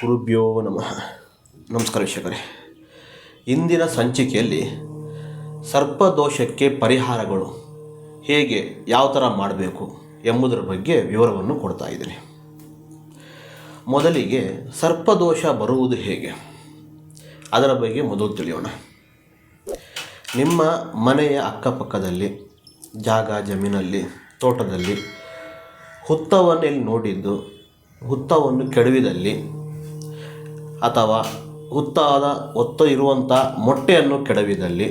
ಗುರುಭ್ಯೋ ನಮಃ. ನಮಸ್ಕಾರ ವೀಕ್ಷಕರೇ. ಇಂದಿನ ಸಂಚಿಕೆಯಲ್ಲಿ ಸರ್ಪದೋಷಕ್ಕೆ ಪರಿಹಾರಗಳು ಹೇಗೆ, ಯಾವ ಥರ ಮಾಡಬೇಕು ಎಂಬುದರ ಬಗ್ಗೆ ವಿವರವನ್ನು ಕೊಡ್ತಾ ಇದ್ದೀನಿ. ಮೊದಲಿಗೆ ಸರ್ಪದೋಷ ಬರುವುದು ಹೇಗೆ? ಅದರ ಬಗ್ಗೆ ಮೊದಲು ತಿಳಿಯೋಣ. ನಿಮ್ಮ ಮನೆಯ ಅಕ್ಕಪಕ್ಕದಲ್ಲಿ, ಜಾಗ ಜಮೀನಲ್ಲಿ, ತೋಟದಲ್ಲಿ ಹುತ್ತವನ್ನು ಎಲ್ಲಿ ನೋಡಿದ್ದು, ಹುತ್ತವನ್ನು ಕೆಡವಿದಲ್ಲಿ ಅಥವಾ ಹುತ್ತಾದ ಒತ್ತ ಇರುವಂಥ ಮೊಟ್ಟೆಯನ್ನು ಕೆಡವಿದಲ್ಲಿ,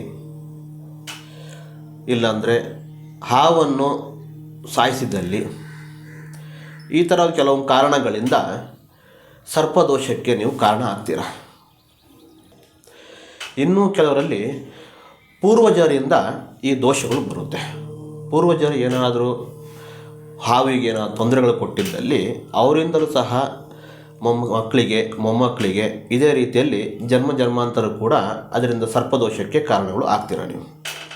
ಇಲ್ಲಾಂದರೆ ಹಾವನ್ನು ಸಾಯಿಸಿದಲ್ಲಿ, ಈ ಥರ ಕೆಲವು ಕಾರಣಗಳಿಂದ ಸರ್ಪದೋಷಕ್ಕೆ ನೀವು ಕಾರಣ ಆಗ್ತೀರ? ಇನ್ನೂ ಕೆಲವರಲ್ಲಿ ಪೂರ್ವಜರಿಂದ ಈ ದೋಷಗಳು ಬರುತ್ತೆ. ಪೂರ್ವಜರು ಏನಾದರೂ ಹಾವಿಗೆ ಏನಾದ್ರು ತೊಂದರೆಗಳು ಕೊಟ್ಟಿದ್ದಲ್ಲಿ ಅವರಿಂದಲೂ ಸಹ ಮೊಮ್ಮ ಮಕ್ಕಳಿಗೆ ಮೊಮ್ಮಕ್ಕಳಿಗೆ ಇದೇ ರೀತಿಯಲ್ಲಿ ಜನ್ಮ ಜನ್ಮಾಂತರ ಕೂಡ ಅದರಿಂದ ಸರ್ಪದೋಷಕ್ಕೆ ಕಾರಣಗಳು ಆಗ್ತೀರ ನೀವು?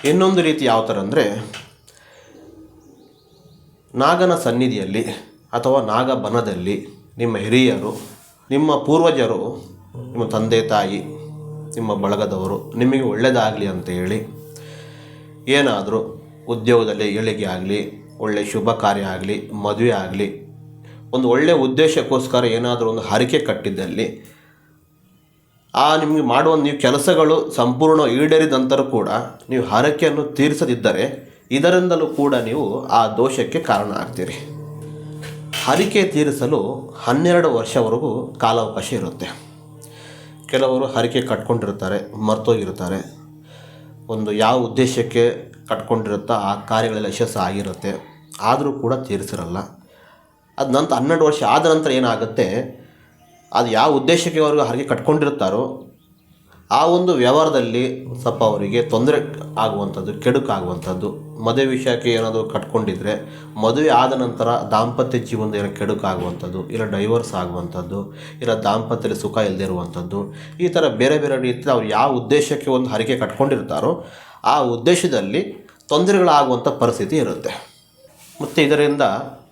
ಇನ್ನೊಂದು ರೀತಿ ಯಾವ ಥರ ಅಂದರೆ, ನಾಗನ ಸನ್ನಿಧಿಯಲ್ಲಿ ಅಥವಾ ನಾಗಬನದಲ್ಲಿ ನಿಮ್ಮ ಹಿರಿಯರು, ನಿಮ್ಮ ಪೂರ್ವಜರು, ನಿಮ್ಮ ತಂದೆ, ತಾಯಿ, ನಿಮ್ಮ ಬಳಗದವರು ನಿಮಗೆ ಒಳ್ಳೆಯದಾಗಲಿ ಅಂತ ಹೇಳಿ, ಏನಾದರೂ ಉದ್ಯೋಗದಲ್ಲಿ ಏಳಿಗೆ ಆಗಲಿ ಒಳ್ಳೆಯ ಶುಭ ಕಾರ್ಯ ಆಗಲಿ, ಮದುವೆ ಆಗಲಿ ಒಂದು ಒಳ್ಳೆಯ ಉದ್ದೇಶಕ್ಕೋಸ್ಕರ ಏನಾದರೂ ಒಂದು ಹರಕೆ ಕಟ್ಟಿದ್ದಲ್ಲಿ, ಆ ನಿಮಗೆ ಮಾಡುವ ನೀವು ಕೆಲಸಗಳು ಸಂಪೂರ್ಣ ಈಡೇರಿದ ನಂತರ ಕೂಡ ನೀವು ಹರಕೆಯನ್ನು ತೀರಿಸದಿದ್ದರೆ ಇದರಿಂದಲೂ ಕೂಡ ನೀವು ಆ ದೋಷಕ್ಕೆ ಕಾರಣ ಆಗ್ತೀರಿ. ಹರಿಕೆ ತೀರಿಸಲು ಹನ್ನೆರಡು ವರ್ಷವರೆಗೂ ಕಾಲಾವಕಾಶ ಇರುತ್ತೆ. ಕೆಲವರು ಹರಿಕೆ ಕಟ್ಕೊಂಡಿರ್ತಾರೆ, ಮರ್ತೋಗಿರ್ತಾರೆ. ಒಂದು ಯಾವ ಉದ್ದೇಶಕ್ಕೆ ಕಟ್ಕೊಂಡಿರುತ್ತೋ ಆ ಕಾರ್ಯಗಳೆಲ್ಲ ಯಶಸ್ಸು ಆಗಿರುತ್ತೆ. ಆದರೂ ಕೂಡ ತೀರಿಸಿರಲ್ಲ. ಅದು ನಂತರ ಹನ್ನೆರಡು ವರ್ಷ ಆದ ನಂತರ ಏನಾಗುತ್ತೆ? ಅದು ಯಾವ ಉದ್ದೇಶಕ್ಕೆ ಅವರು ಹರಿಗೆ ಕಟ್ಕೊಂಡಿರ್ತಾರೋ ಆ ಒಂದು ವ್ಯವಹಾರದಲ್ಲಿ ಸ್ವಲ್ಪ ಅವರಿಗೆ ತೊಂದರೆ ಆಗುವಂಥದ್ದು, ಕೆಡುಕಾಗುವಂಥದ್ದು, ಮದುವೆ ವಿಷಯಕ್ಕೆ ಏನಾದರೂ ಕಟ್ಕೊಂಡಿದ್ರೆ, ಮದುವೆ ಆದ ನಂತರ ದಾಂಪತ್ಯ ಜೀವನದ ಏನೋ ಕೆಡುಕಾಗುವಂಥದ್ದು, ಇಲ್ಲ ಡೈವರ್ಸ್ ಆಗುವಂಥದ್ದು, ಇಲ್ಲ ದಾಂಪತ್ಯದಲ್ಲಿ ಸುಖ ಇಲ್ಲದೆ ಇರುವಂಥದ್ದು, ಈ ಥರ ಬೇರೆ ಬೇರೆ ರೀತಿಯಲ್ಲಿ ಅವ್ರು ಯಾವ ಉದ್ದೇಶಕ್ಕೆ ಒಂದು ಹರಿಕೆ ಕಟ್ಕೊಂಡಿರ್ತಾರೋ, ಆ ಉದ್ದೇಶದಲ್ಲಿ ತೊಂದರೆಗಳಾಗುವಂಥ ಪರಿಸ್ಥಿತಿ ಇರುತ್ತೆ. ಮತ್ತು ಇದರಿಂದ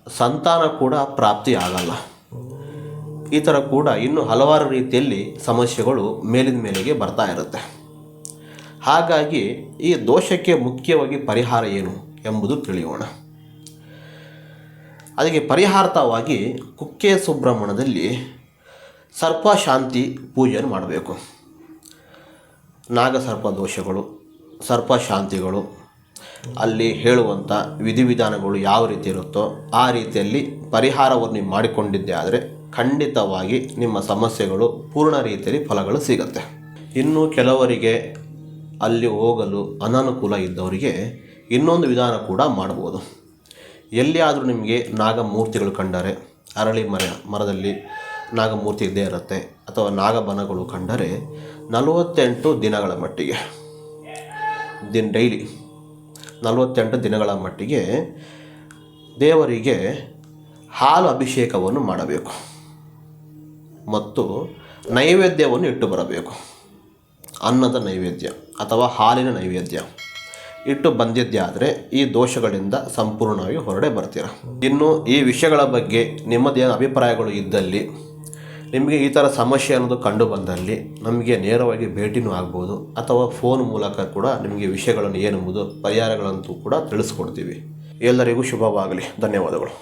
ಸಂತಾನ ಕೂಡ ಪ್ರಾಪ್ತಿ ಆಗಲ್ಲ. ಈ ಥರ ಕೂಡ ಇನ್ನೂ ಹಲವಾರು ರೀತಿಯಲ್ಲಿ ಸಮಸ್ಯೆಗಳು ಮೇಲಿನ ಮೇಲೆಗೆ ಬರ್ತಾ ಇರುತ್ತೆ. ಹಾಗಾಗಿ ಈ ದೋಷಕ್ಕೆ ಮುಖ್ಯವಾಗಿ ಪರಿಹಾರ ಏನು ಎಂಬುದು ತಿಳಿಯೋಣ. ಅದಕ್ಕೆ ಪರಿಹಾರತವಾಗಿ ಕುಕ್ಕೆ ಸುಬ್ರಹ್ಮಣ್ಯದಲ್ಲಿ ಸರ್ಪಶಾಂತಿ ಪೂಜೆಯನ್ನು ಮಾಡಬೇಕು. ನಾಗಸರ್ಪ ದೋಷಗಳು, ಸರ್ಪಶಾಂತಿಗಳು ಅಲ್ಲಿ ಹೇಳುವಂಥ ವಿಧಿವಿಧಾನಗಳು ಯಾವ ರೀತಿ ಇರುತ್ತೋ ಆ ರೀತಿಯಲ್ಲಿ ಪರಿಹಾರವನ್ನು ನೀವು ಮಾಡಿಕೊಂಡಿದ್ದೆ ಆದರೆ ಖಂಡಿತವಾಗಿ ನಿಮ್ಮ ಸಮಸ್ಯೆಗಳು ಪೂರ್ಣ ರೀತಿಯಲ್ಲಿ ಫಲಗಳು ಸಿಗುತ್ತೆ. ಇನ್ನು ಕೆಲವರಿಗೆ ಅಲ್ಲಿ ಹೋಗಲು ಅನಾನುಕೂಲ ಇದ್ದವರಿಗೆ ಇನ್ನೊಂದು ವಿಧಾನ ಕೂಡ ಮಾಡ್ಬೋದು ಎಲ್ಲಿಯಾದರೂ ನಿಮಗೆ ನಾಗಮೂರ್ತಿಗಳು ಕಂಡರೆ, ಅರಳಿ ಮರ, ಮರದಲ್ಲಿ ನಾಗಮೂರ್ತಿ ಇದ್ದೇ ಇರುತ್ತೆ, ಅಥವಾ ನಾಗಬನಗಳು ಕಂಡರೆ ನಲವತ್ತೆಂಟು ದಿನಗಳ ಮಟ್ಟಿಗೆ, ದಿನ ಡೈಲಿ ನಲವತ್ತೆಂಟು ದಿನಗಳ ಮಟ್ಟಿಗೆ ದೇವರಿಗೆ ಹಾಲು ಅಭಿಷೇಕವನ್ನು ಮಾಡಬೇಕು. ಮತ್ತು ನೈವೇದ್ಯವನ್ನು ಇಟ್ಟು ಬರಬೇಕು. ಅನ್ನದ ನೈವೇದ್ಯ ಅಥವಾ ಹಾಲಿನ ನೈವೇದ್ಯ ಇಟ್ಟು ಬಂದಿದ್ದಾದರೆ ಈ ದೋಷಗಳಿಂದ ಸಂಪೂರ್ಣವಾಗಿ ಹೊರಡೆ ಬರ್ತೀರ. ಇನ್ನು ಈ ವಿಷಯಗಳ ಬಗ್ಗೆ ನಿಮ್ಮದೇನು ಅಭಿಪ್ರಾಯಗಳು ಇದ್ದಲ್ಲಿ ನಿಮಗೆ ಈ ಥರ ಸಮಸ್ಯೆ ಅನ್ನೋದು ಕಂಡು ಬಂದಲ್ಲಿ ನಮಗೆ ನೇರವಾಗಿ ಭೇಟಿನೂ ಆಗ್ಬೋದು, ಅಥವಾ ಫೋನ್ ಮೂಲಕ ಕೂಡ ನಿಮಗೆ ವಿಷಯಗಳನ್ನು ಏನೆಂಬುದು ಪರಿಹಾರಗಳಂತೂ ಕೂಡ ತಿಳಿಸ್ಕೊಡ್ತೀವಿ. ಎಲ್ಲರಿಗೂ ಶುಭವಾಗಲಿ. ಧನ್ಯವಾದಗಳು.